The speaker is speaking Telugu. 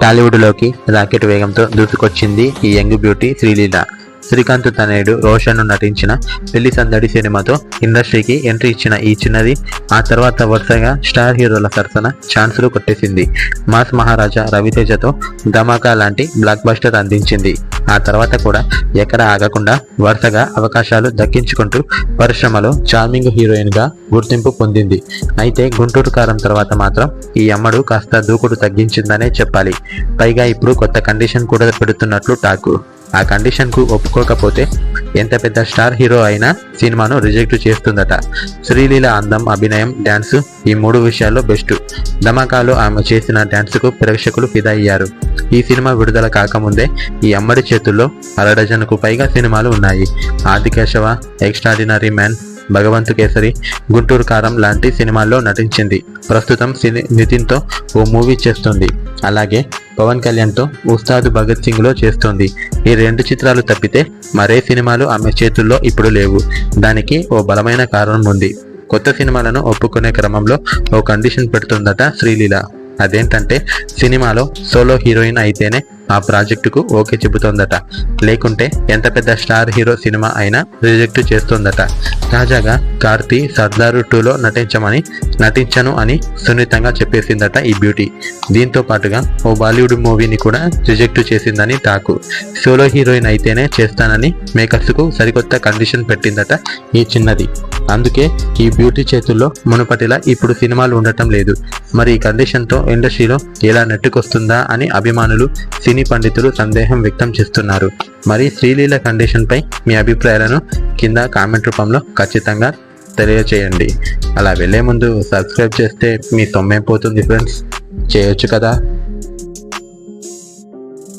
టాలీవుడ్లోకి రాకెట్ వేగంతో దూసుకొచ్చింది ఈ యంగ్ బ్యూటీ శ్రీలీల. శ్రీకాంత్ తనయుడు రోషన్ నటించిన పెళ్ళి సందడి సినిమాతో ఇండస్ట్రీకి ఎంట్రీ ఇచ్చిన ఈ చిన్నది ఆ తర్వాత వరుసగా స్టార్ హీరోల సరసన ఛాన్సులు కొట్టేసింది. మాస్ మహారాజా రవితేజతో ధమాకా లాంటి బ్లాక్ బస్టర్ అందించింది. ఆ తర్వాత కూడా ఎక్కడ ఆగకుండా వరుసగా అవకాశాలు దక్కించుకుంటూ పరిశ్రమలో చార్మింగ్ హీరోయిన్గా గుర్తింపు పొందింది. అయితే గుంటూరు కారం తర్వాత మాత్రం ఈ అమ్మడు కాస్త దూకుడు తగ్గించిందనే చెప్పాలి. పైగా ఇప్పుడు కొత్త కండిషన్ కూడా పెడుతున్నట్లు టాకు. ఆ కండిషన్కు ఒప్పుకోకపోతే ఎంత పెద్ద స్టార్ హీరో అయినా సినిమాను రిజెక్ట్ చేస్తుందట. శ్రీలీల అందం అభినయం డ్యాన్స్ ఈ మూడు విషయాల్లో బెస్ట్. ధమాకాలో ఆమె చేసిన డ్యాన్స్కు ప్రేక్షకులు ఫిదా అయ్యారు ఈ సినిమా విడుదల కాకముందే ఈ అమ్మడి చేతుల్లో అరడజన్కు పైగా సినిమాలు ఉన్నాయి. ఆదికేశవ ఎక్స్ట్రాడినరీ మ్యాన్ భగవంతు కేసరి గుంటూరు కారం లాంటి సినిమాల్లో నటించింది. ప్రస్తుతం సిని నితిన్తో ఓ మూవీ చేస్తుంది. అలాగే పవన్ కళ్యాణ్తో ఉస్తాద్ భగత్ సింగ్లో చేస్తుంది. ఈ రెండు చిత్రాలు తప్పితే మరే సినిమాలు ఆమె చేతుల్లో ఇప్పుడు లేవు. దానికి ఓ బలమైన కారణం ఉంది. కొత్త సినిమాలను ఒప్పుకునే క్రమంలో ఓ కండిషన్ పెడుతుందట శ్రీలీల. అదేంటంటే సినిమాలో సోలో హీరోయిన్ అయితేనే ఆ ప్రాజెక్టుకు ఓకే చెబుతోందట. లేకుంటే ఎంత పెద్ద స్టార్ హీరో సినిమా అయినా రిజెక్ట్ చేస్తోందట. తాజాగా కార్తీ సర్దారు టూలో నటించమని నటించను అని సున్నితంగా చెప్పేసిందట ఈ బ్యూటీ. దీంతో పాటుగా ఓ బాలీవుడ్ మూవీని కూడా రిజెక్ట్ చేసిందని టాకు. సోలో హీరోయిన్ అయితేనే చేస్తానని మేకర్స్కు సరికొత్త కండిషన్ పెట్టిందట ఈ చిన్నది. అందుకే ఈ బ్యూటీ చేతుల్లో మునుపటిలా ఇప్పుడు సినిమాలు ఉండటం లేదు. మరి ఈ కండిషన్తో ఇండస్ట్రీలో ఎలా నెట్టుకొస్తుందా అని అభిమానులు సినీ పండితులు సందేహం వ్యక్తం చేస్తున్నారు. మరి శ్రీలీల కండిషన్పై మీ అభిప్రాయాలను కింద కామెంట్ రూపంలో ఖచ్చితంగా తెలియచేయండి. అలా వెళ్ళే ముందు సబ్స్క్రైబ్ చేస్తే మీ సొమ్మేం పోతుంది ఫ్రెండ్స్. చేయొచ్చు కదా?